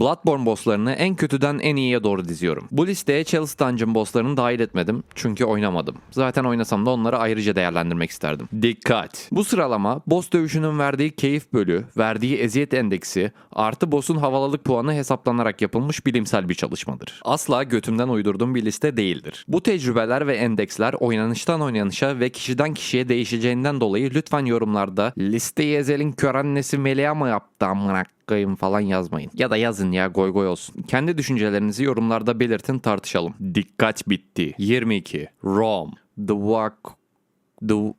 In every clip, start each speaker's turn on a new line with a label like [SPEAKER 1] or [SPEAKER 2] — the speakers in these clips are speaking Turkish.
[SPEAKER 1] Bloodborne bosslarını en kötüden en iyiye doğru diziyorum. Bu listeye Chalice Dungeon bosslarını dahil etmedim çünkü oynamadım. Zaten oynasam da onları ayrıca değerlendirmek isterdim. Dikkat! Bu sıralama boss dövüşünün verdiği keyif bölü, verdiği eziyet endeksi, artı boss'un havalılık puanı hesaplanarak yapılmış bilimsel bir çalışmadır. Asla götümden uydurduğum bir liste değildir. Bu tecrübeler ve endeksler oynanıştan oynanışa ve kişiden kişiye değişeceğinden dolayı lütfen yorumlarda listeyi ezelin kör annesi Melia mı yaptı amına koyayım falan yazmayın. Ya da yazın ya goy goy olsun. Kendi düşüncelerinizi yorumlarda belirtin tartışalım. Dikkat bitti. 22. Rome. The Walk... The...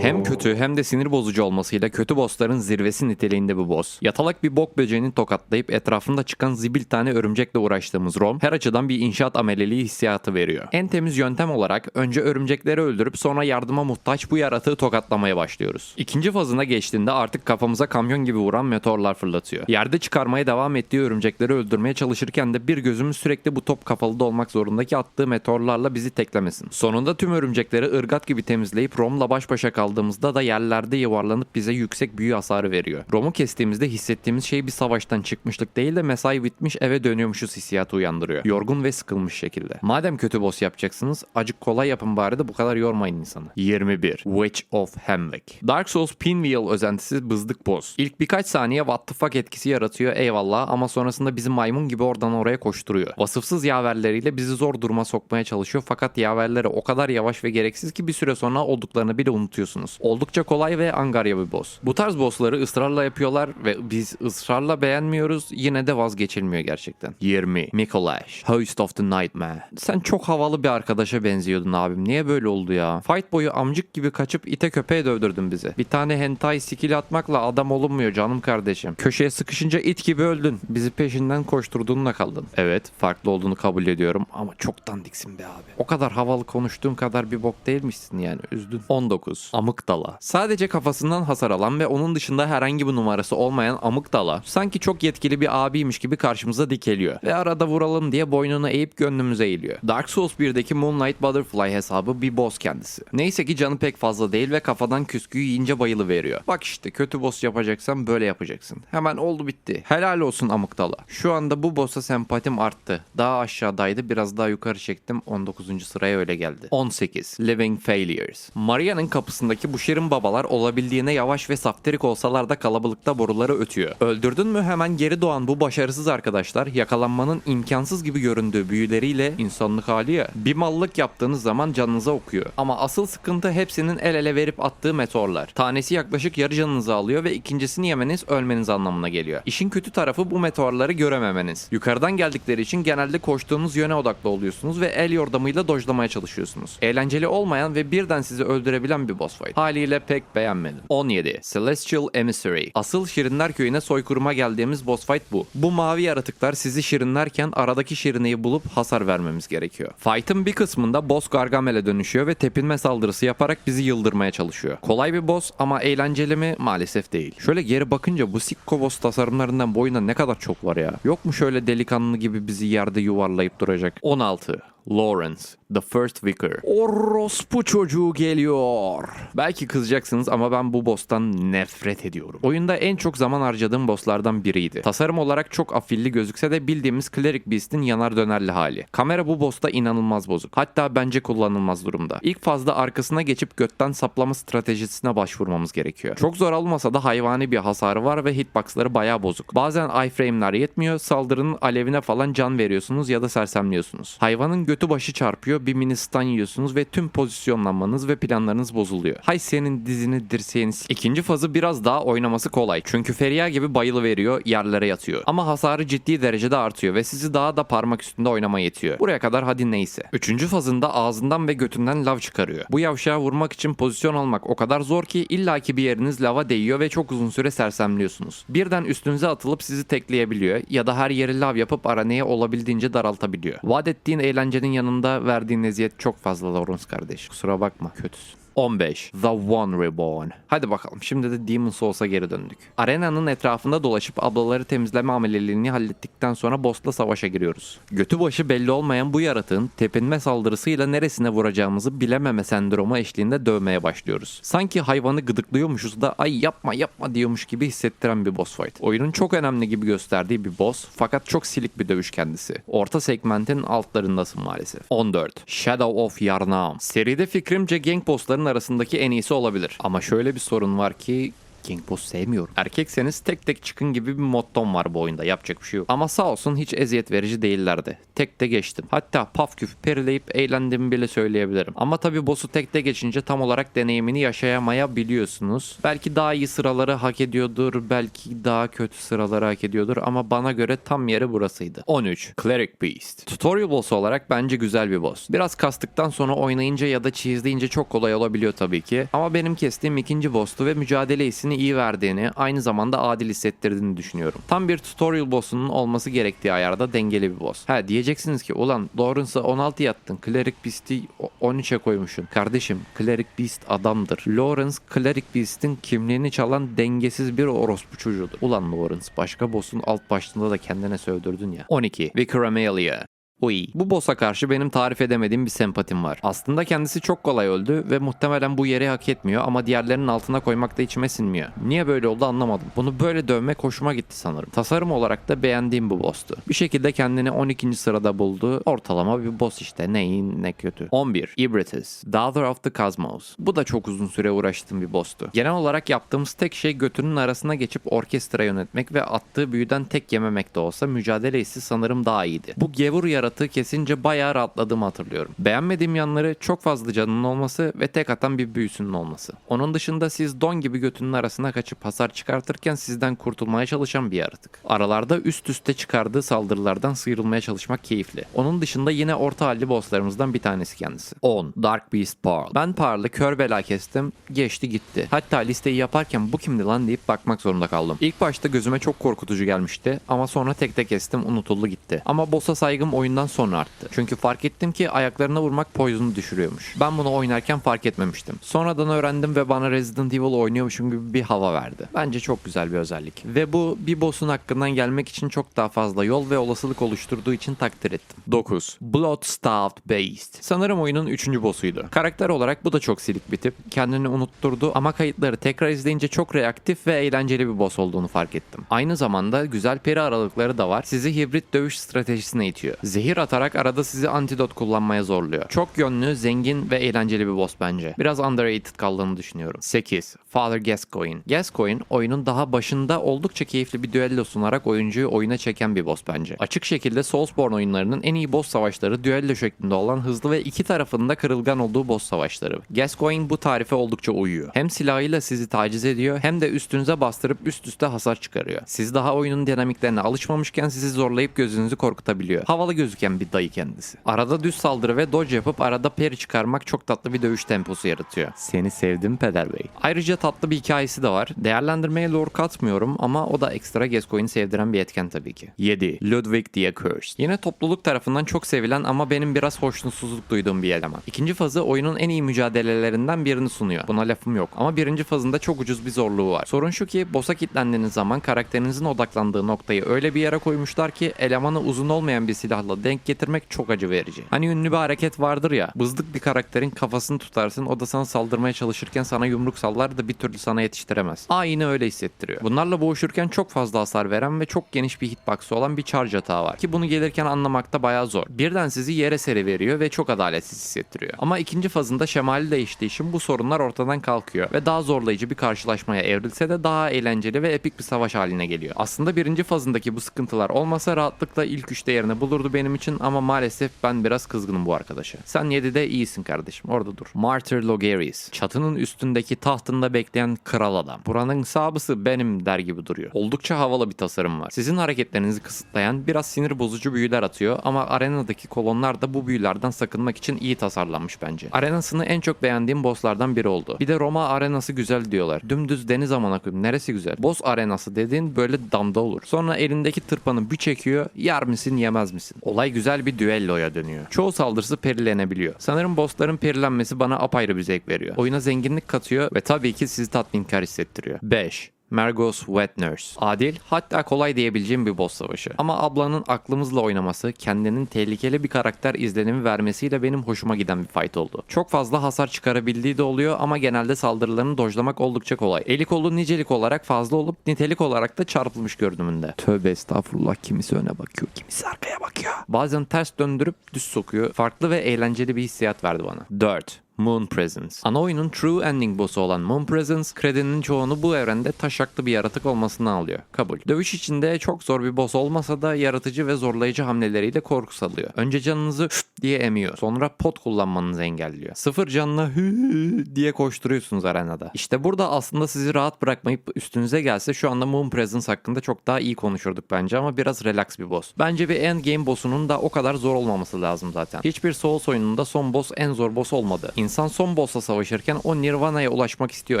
[SPEAKER 1] Hem kötü hem de sinir bozucu olmasıyla kötü bossların zirvesi niteliğinde bu boss. Yatalak bir bok böceğini tokatlayıp etrafında çıkan zibil tane örümcekle uğraştığımız Rom her açıdan bir inşaat ameleliği hissiyatı veriyor. En temiz yöntem olarak önce örümcekleri öldürüp sonra yardıma muhtaç bu yaratığı tokatlamaya başlıyoruz. İkinci fazına geçtiğinde artık kafamıza kamyon gibi vuran meteorlar fırlatıyor. Yerde çıkarmaya devam ettiği örümcekleri öldürmeye çalışırken de bir gözümüz sürekli bu top kafalıda olmak zorundaki attığı meteorlarla bizi teklemesin. Sonunda tüm örümcekleri ırgat gibi temizleyip Rom'la baş başa kaldığımızda da yerlerde yuvarlanıp bize yüksek büyü hasarı veriyor. Rom'u kestiğimizde hissettiğimiz şey bir savaştan çıkmışlık değil de mesai bitmiş eve dönüyormuşuz hissiyatı uyandırıyor. Yorgun ve sıkılmış şekilde. Madem kötü boss yapacaksınız acık kolay yapın bari de bu kadar yormayın insanı. 21. Witch of Hamwick. Dark Souls Pinwheel özentisi bızdık boss. İlk birkaç saniye what the fuck etkisi yaratıyor eyvallah ama sonrasında bizi maymun gibi oradan oraya koşturuyor. Vasıfsız yaverleriyle bizi zor duruma sokmaya çalışıyor fakat yaverleri o kadar yavaş ve gereksiz ki bir süre sonra olduklarını bile unutuyorsunuz. Oldukça kolay ve angarya bir boss. Bu tarz bossları ısrarla yapıyorlar ve biz ısrarla beğenmiyoruz yine de vazgeçilmiyor gerçekten. 20. Mikolash. Host of the Nightmare. Sen çok havalı bir arkadaşa benziyordun abim. Niye böyle oldu ya? Fight boyu amcık gibi kaçıp ite köpeğe dövdürdün bizi. Bir tane hentai skill atmakla adam olunmuyor canım kardeşim. Köşeye sıkışınca it gibi öldün. Bizi peşinden koşturduğunla kaldın. Evet farklı olduğunu kabul ediyorum ama çok dandiksin be abi. O kadar havalı konuştuğun kadar bir bok değilmişsin yani üzdün. 19. Amıgdala. Sadece kafasından hasar alan ve onun dışında herhangi bir numarası olmayan Amıgdala sanki çok yetkili bir abiymiş gibi karşımıza dikeliyor ve arada vuralım diye boynunu eğip gönlümüze eğiliyor. Dark Souls 1'deki Moonlight Butterfly hesabı bir boss kendisi. Neyse ki canı pek fazla değil ve kafadan küsküyü yiyince bayılı veriyor. Bak işte kötü boss yapacaksan böyle yapacaksın. Hemen oldu bitti. Helal olsun Amıgdala. Şu anda bu boss'a sempatim arttı. Daha aşağıdaydı biraz daha yukarı çektim 19. sıraya öyle geldi. 18. Living Failures. Maria'nın kapısındaki bu şirin babalar olabildiğine yavaş ve saftirik olsalar da kalabalıkta boruları ötüyor. Öldürdün mü hemen geri doğan bu başarısız arkadaşlar yakalanmanın imkansız gibi göründüğü büyüleriyle insanlık hali ya bir mallık yaptığınız zaman canınıza okuyor. Ama asıl sıkıntı hepsinin el ele verip attığı meteorlar. Tanesi yaklaşık yarı canınızı alıyor ve ikincisini yemeniz ölmeniz anlamına geliyor. İşin kötü tarafı bu meteorları görememeniz. Yukarıdan geldikleri için genelde koştuğunuz yöne odaklı oluyorsunuz ve el yordamıyla dojlamaya çalışıyorsunuz. Eğlenceli olmayan ve birden sizi öldürebilen bir boss fight. Haliyle pek beğenmedim. 17. Celestial Emissary. Asıl Şirinler Köyü'ne soykuruma geldiğimiz boss fight bu. Bu mavi yaratıklar sizi şirinlerken aradaki şirineyi bulup hasar vermemiz gerekiyor. Fight'ın bir kısmında boss Gargamel'e dönüşüyor ve tepinme saldırısı yaparak bizi yıldırmaya çalışıyor. Kolay bir boss ama eğlenceli mi? Maalesef değil. Şöyle geri bakınca bu sikko boss tasarımlarından bu oyunda ne kadar çok var ya. Yok mu şöyle delikanlı gibi bizi yerde yuvarlayıp duracak? 16. Lawrence, The First Vicar. Orospu çocuğu geliyor. Belki kızacaksınız ama ben bu boss'tan nefret ediyorum. Oyunda en çok zaman harcadığım bosslardan biriydi. Tasarım olarak çok afilli gözükse de bildiğimiz Cleric Beast'in yanar dönerli hali. Kamera bu boss'ta inanılmaz bozuk. Hatta bence kullanılmaz durumda. İlk fazla arkasına geçip götten saplama stratejisine başvurmamız gerekiyor. Çok zor olmasa da hayvani bir hasarı var ve hitboxları bayağı bozuk. Bazen iframe'ler yetmiyor, saldırının alevine falan can veriyorsunuz ya da sersemliyorsunuz. Hayvanın götü başı çarpıyor, bir mini stun yiyorsunuz ve tüm pozisyonlanmanız ve planlarınız bozuluyor. Hay senin dizini dirseğini s- İkinci fazı biraz daha oynaması kolay. Çünkü Feria gibi bayılı veriyor, yerlere yatıyor. Ama hasarı ciddi derecede artıyor ve sizi daha da parmak üstünde oynama yetiyor. Buraya kadar hadi neyse. Üçüncü fazında ağzından ve götünden lav çıkarıyor. Bu yavşağa vurmak için pozisyon almak o kadar zor ki illaki bir yeriniz lava değiyor ve çok uzun süre sersemliyorsunuz. Birden üstünüze atılıp sizi tekleyebiliyor ya da her yeri lav yapıp araneye olabildiğince daraltabiliyor. Vaat ettiğin eğlencenin yanında verdiğin eziyet çok fazla Lawrence kardeş. Kusura bakma kötüsün. 15. The One Reborn. Hadi bakalım şimdi de Demon Souls'a geri döndük. Arenanın etrafında dolaşıp ablaları temizleme ameliyeliğini hallettikten sonra boss'la savaşa giriyoruz. Götü başı belli olmayan bu yaratığın tepinme saldırısıyla neresine vuracağımızı bilememe sendromu eşliğinde dövmeye başlıyoruz. Sanki hayvanı gıdıklıyormuşuz da ay yapma yapma diyormuş gibi hissettiren bir boss fight. Oyunun çok önemli gibi gösterdiği bir boss fakat çok silik bir dövüş kendisi. Orta segmentin altlarındasın maalesef. 14. Shadow of Yarnam. Seride fikrimce gang bossların arasındaki en iyisi olabilir. Ama şöyle bir sorun var ki King Boss sevmiyorum. Erkekseniz tek tek çıkın gibi bir mottom var bu oyunda. Yapacak bir şey yok. Ama sağ olsun hiç eziyet verici değillerdi. Tek de geçtim. Hatta paf küf perileyip eğlendiğimi bile söyleyebilirim. Ama tabi boss'u tek de geçince tam olarak deneyimini yaşayamayabiliyorsunuz. Belki daha iyi sıraları hak ediyordur. Belki daha kötü sıraları hak ediyordur. Ama bana göre tam yeri burasıydı. 13. Cleric Beast. Tutorial boss olarak bence güzel bir boss. Biraz kastıktan sonra oynayınca ya da cheeseleyince çok kolay olabiliyor tabii ki. Ama benim kestiğim ikinci boss'tu ve mücadele hissini iyi verdiğini, aynı zamanda adil hissettirdiğini düşünüyorum. Tam bir tutorial boss'unun olması gerektiği ayarda dengeli bir boss. Ha diyeceksiniz ki ulan Lawrence'a 16 yattın. Cleric Beast'i 13'e koymuşsun. Kardeşim Cleric Beast adamdır. Lawrence Cleric Beast'in kimliğini çalan dengesiz bir orospu çocuğudur. Ulan Lawrence başka boss'un alt başlığında da kendine sövdürdün ya. 12. Vicar Amelia. Uy. Bu boss'a karşı benim tarif edemediğim bir sempatim var. Aslında kendisi çok kolay öldü ve muhtemelen bu yeri hak etmiyor ama diğerlerinin altına koymak da içime sinmiyor. Niye böyle oldu anlamadım. Bunu böyle dövmek hoşuma gitti sanırım. Tasarım olarak da beğendiğim bu boss'tu. Bir şekilde kendini 12. sırada buldu. Ortalama bir boss işte. Ne iyi ne kötü. 11. Ibritis. Daughter of the Cosmos. Bu da çok uzun süre uğraştığım bir boss'tu. Genel olarak yaptığımız tek şey götünün arasına geçip orkestra yönetmek ve attığı büyüden tek yememek de olsa mücadele hissi sanırım daha iyiydi. Bu gevur yaratığı kesince bayağı rahatladığımı hatırlıyorum. Beğenmediğim yanları çok fazla canının olması ve tek atan bir büyüsünün olması. Onun dışında siz don gibi götünün arasına kaçıp hasar çıkartırken sizden kurtulmaya çalışan bir yaratık. Aralarda üst üste çıkardığı saldırılardan sıyrılmaya çalışmak keyifli. Onun dışında yine orta halli bosslarımızdan bir tanesi kendisi. 10. Dark Beast Pearl. Ben Pearl'ı kör bela kestim, geçti gitti. Hatta listeyi yaparken bu kimdi lan deyip bakmak zorunda kaldım. İlk başta gözüme çok korkutucu gelmişti ama sonra tek tek kestim unutuldu gitti. Ama boss'a saygım oyundan sonra arttı. Çünkü fark ettim ki ayaklarına vurmak poison'u düşürüyormuş. Ben bunu oynarken fark etmemiştim. Sonradan öğrendim ve bana Resident Evil oynuyormuşum gibi bir hava verdi. Bence çok güzel bir özellik. Ve bu bir boss'un hakkından gelmek için çok daha fazla yol ve olasılık oluşturduğu için takdir ettim. 9. Bloodstained Beast. Sanırım oyunun 3. boss'uydu. Karakter olarak bu da çok silik bir tip. Kendini unutturdu ama kayıtları tekrar izleyince çok reaktif ve eğlenceli bir boss olduğunu fark ettim. Aynı zamanda güzel peri aralıkları da var. Sizi hibrit dövüş stratejisine itiyor. Zehir atarak arada sizi antidot kullanmaya zorluyor. Çok yönlü, zengin ve eğlenceli bir boss bence. Biraz underrated kaldığını düşünüyorum. 8. Father Gascoigne. Gascoigne oyunun daha başında oldukça keyifli bir düello sunarak oyuncuyu oyuna çeken bir boss bence. Açık şekilde Soulsborne oyunlarının en iyi boss savaşları düello şeklinde olan hızlı ve iki tarafında kırılgan olduğu boss savaşları. Gascoigne bu tarife oldukça uyuyor. Hem silahıyla sizi taciz ediyor hem de üstünüze bastırıp üst üste hasar çıkarıyor. Siz daha oyunun dinamiklerine alışmamışken sizi zorlayıp gözünüzü korkutabiliyor. Havalı gözüken bir dayı kendisi. Arada düz saldırı ve dodge yapıp arada parry çıkarmak çok tatlı bir dövüş temposu yaratıyor. Seni sevdim Peder Bey. Ayrıca tatlı bir hikayesi de var. Değerlendirmeye lore katmıyorum ama o da ekstra Gascoigne'i sevdiren bir etken tabii ki. 7. Ludwig the Accursed. Yine topluluk tarafından çok sevilen ama benim biraz hoşnutsuzluk duyduğum bir eleman. İkinci fazı oyunun en iyi mücadelelerinden birini sunuyor. Buna lafım yok. Ama birinci fazında çok ucuz bir zorluğu var. Sorun şu ki boss'a kilitlendiğiniz zaman karakterinizin odaklandığı noktayı öyle bir yere koymuşlar ki elemanı uzun olmayan bir silahla denk getirmek çok acı verici. Hani ünlü bir hareket vardır ya. Bızdık bir karakterin kafasını tutarsın o da sana saldırmaya çalışırken sana yumruk sallar da bir türlü sana yetiştiremez. Aynı öyle hissettiriyor. Bunlarla boğuşurken çok fazla hasar veren ve çok geniş bir hitbox'ı olan bir charge hata var. Ki bunu gelirken anlamakta bayağı zor. Birden sizi yere seri veriyor ve çok adaletsiz hissettiriyor. Ama ikinci fazında şemali değiştiği için bu sorunlar ortadan kalkıyor ve daha zorlayıcı bir karşılaşmaya evrilse de daha eğlenceli ve epik bir savaş haline geliyor. Aslında birinci fazındaki bu sıkıntılar olmasa rahatlıkla ilk üçte yerini bulurdu benim için ama maalesef ben biraz kızgınım bu arkadaşa. Sen 7'de iyisin kardeşim orada dur. Martyr Logaris. Çatının üstündeki tahtında bekleyen kral adam. Buranın sabısı benim der gibi duruyor. Oldukça havalı bir tasarım var. Sizin hareketlerinizi kısıtlayan biraz sinir bozucu büyüler atıyor ama arenadaki kolonlar da bu büyülerden sakınmak için iyi tasarlanmış bence. Arenasını en çok beğendiğim bosslardan biri oldu. Bir de Roma arenası güzel diyorlar. Dümdüz deniz amına koyayım. Neresi güzel? Boss arenası dediğin böyle damda olur. Sonra elindeki tırpanı bir çekiyor. Yer misin yemez misin? Olay Olay güzel bir düelloya dönüyor. Çoğu saldırısı perilenebiliyor. Sanırım bossların perilenmesi bana apayrı bir zevk veriyor. Oyuna zenginlik katıyor ve tabii ki sizi tatminkar hissettiriyor. 5. Margot's Wet Nurse. Adil, hatta kolay diyebileceğim bir boss savaşı. Ama ablanın aklımızla oynaması, kendinin tehlikeli bir karakter izlenimi vermesiyle benim hoşuma giden bir fight oldu. Çok fazla hasar çıkarabildiği de oluyor ama genelde saldırılarını dojlamak oldukça kolay. Eli kolu nicelik olarak fazla olup nitelik olarak da çarpılmış görünümünde. Tövbe estağfurullah kimisi öne bakıyor, kimisi arkaya bakıyor. Bazen ters döndürüp düz sokuyor. Farklı ve eğlenceli bir hissiyat verdi bana. 4. Moon Presence. Ana oyunun True Ending boss'u olan Moon Presence, kredinin çoğunu bu evrende taşaklı bir yaratık olmasını alıyor. Kabul. Dövüş içinde çok zor bir boss olmasa da yaratıcı ve zorlayıcı hamleleriyle korku salıyor. Önce canınızı diye emiyor. Sonra pot kullanmanızı engelliyor. Sıfır canla hü diye koşturuyorsunuz arenada. İşte burada aslında sizi rahat bırakmayıp üstünüze gelse şu anda Moon Presence hakkında çok daha iyi konuşurduk bence ama biraz relax bir boss. Bence bir endgame boss'unun da o kadar zor olmaması lazım zaten. Hiçbir Souls oyununda son boss en zor boss olmadı. İnsan son boss'la savaşırken o Nirvana'ya ulaşmak istiyor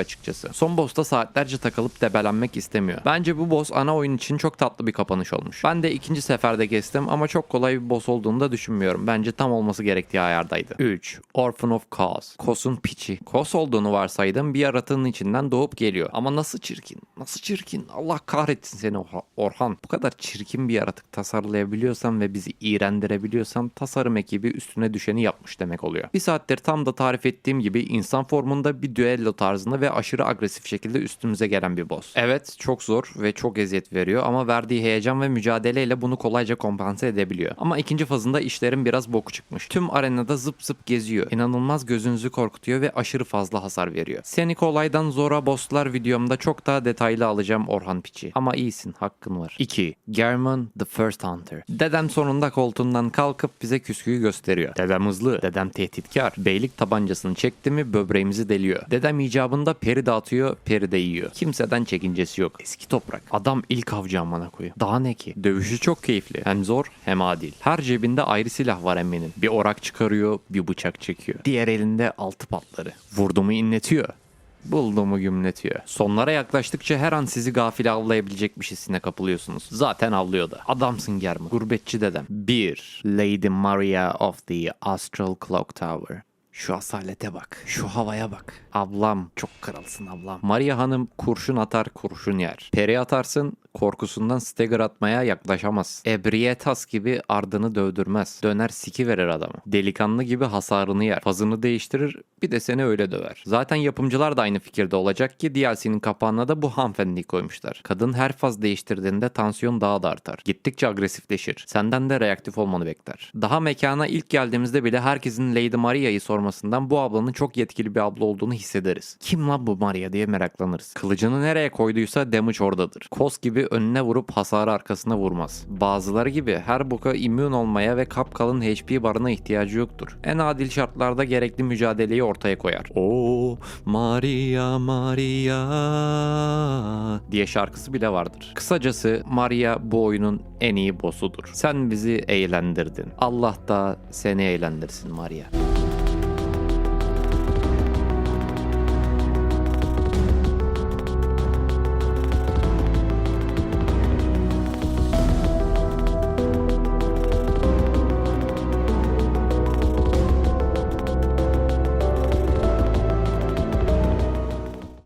[SPEAKER 1] açıkçası. Son boss'ta saatlerce takılıp debelenmek istemiyor. Bence bu boss ana oyun için çok tatlı bir kapanış olmuş. Ben de ikinci seferde kestim ama çok kolay bir boss olduğunu da düşünmüyorum. Bence tam olması gerektiği ayardaydı. 3. Orphan of Cos. Kos'un piçi. Kos olduğunu varsaydım bir yaratığın içinden doğup geliyor. Ama nasıl çirkin. Nasıl çirkin. Allah kahretsin seni Orha- Orhan. Bu kadar çirkin bir yaratık tasarlayabiliyorsan ve bizi iğrendirebiliyorsan tasarım ekibi üstüne düşeni yapmış demek oluyor. Bir saattir tam da tarif ettiğim gibi insan formunda bir düello tarzında ve aşırı agresif şekilde üstümüze gelen bir boss. Evet çok zor ve çok eziyet veriyor ama verdiği heyecan ve mücadeleyle bunu kolayca kompanse edebiliyor. Ama ikinci fazında işlerin biraz boku çıkmış. Tüm arenada zıp zıp geziyor. İnanılmaz gözünüzü korkutuyor ve aşırı fazla hasar veriyor. Seni kolaydan zora bosslar videomda çok daha detaylı alacağım Orhan Piçi. Ama iyisin hakkın var. 2. German the First Hunter. Dedem sonunda koltuğundan kalkıp bize küsküyü gösteriyor. Dedem hızlı, dedem tehditkar. Beylik tabancasını çekti mi böbreğimizi deliyor. Dedem icabında peri dağıtıyor, peri de yiyor. Kimseden çekincesi yok. Eski toprak. Adam ilk avcı amına koyayım. Daha ne ki? Dövüşü çok keyifli. Hem zor hem adil. Her cebinde ayrı silah var emminin. Bir orak çıkarıyor, bir bıçak çekiyor. Diğer elinde altı patları. Vurdu mu inletiyor. Bulduğumu gümletiyor. Sonlara yaklaştıkça her an sizi gafile avlayabilecek bir hissine kapılıyorsunuz. Zaten avlıyor da. Adamsın German. Gurbetçi dedem. 1. Lady Maria of the Astral Clock Tower. Şu asalete bak. Şu havaya bak. Ablam çok kralsın ablam. Maria Hanım kurşun atar kurşun yer. Peri atarsın korkusundan stagger atmaya yaklaşamaz. Ebrietas gibi ardını dövdürmez. Döner siki verir adamı. Delikanlı gibi hasarını yer. Fazını değiştirir bir de seni öyle döver. Zaten yapımcılar da aynı fikirde olacak ki DLC'nin kapağına da bu hanımefendiyi koymuşlar. Kadın her faz değiştirdiğinde tansiyon daha da artar. Gittikçe agresifleşir. Senden de reaktif olmanı bekler. Daha mekana ilk geldiğimizde bile herkesin Lady Maria'yı sormasından bu ablanın çok yetkili bir abla olduğunu hissederiz. Kim lan bu Maria diye meraklanırız. Kılıcını nereye koyduysa damage oradadır. Kos gibi önüne vurup hasarı arkasına vurmaz. Bazıları gibi her boka immün olmaya ve kapkalın HP barına ihtiyacı yoktur. En adil şartlarda gerekli mücadeleyi ortaya koyar. Oo Maria Maria diye şarkısı bile vardır. Kısacası Maria bu oyunun en iyi boss'udur. Sen bizi eğlendirdin. Allah da seni eğlendirsin Maria.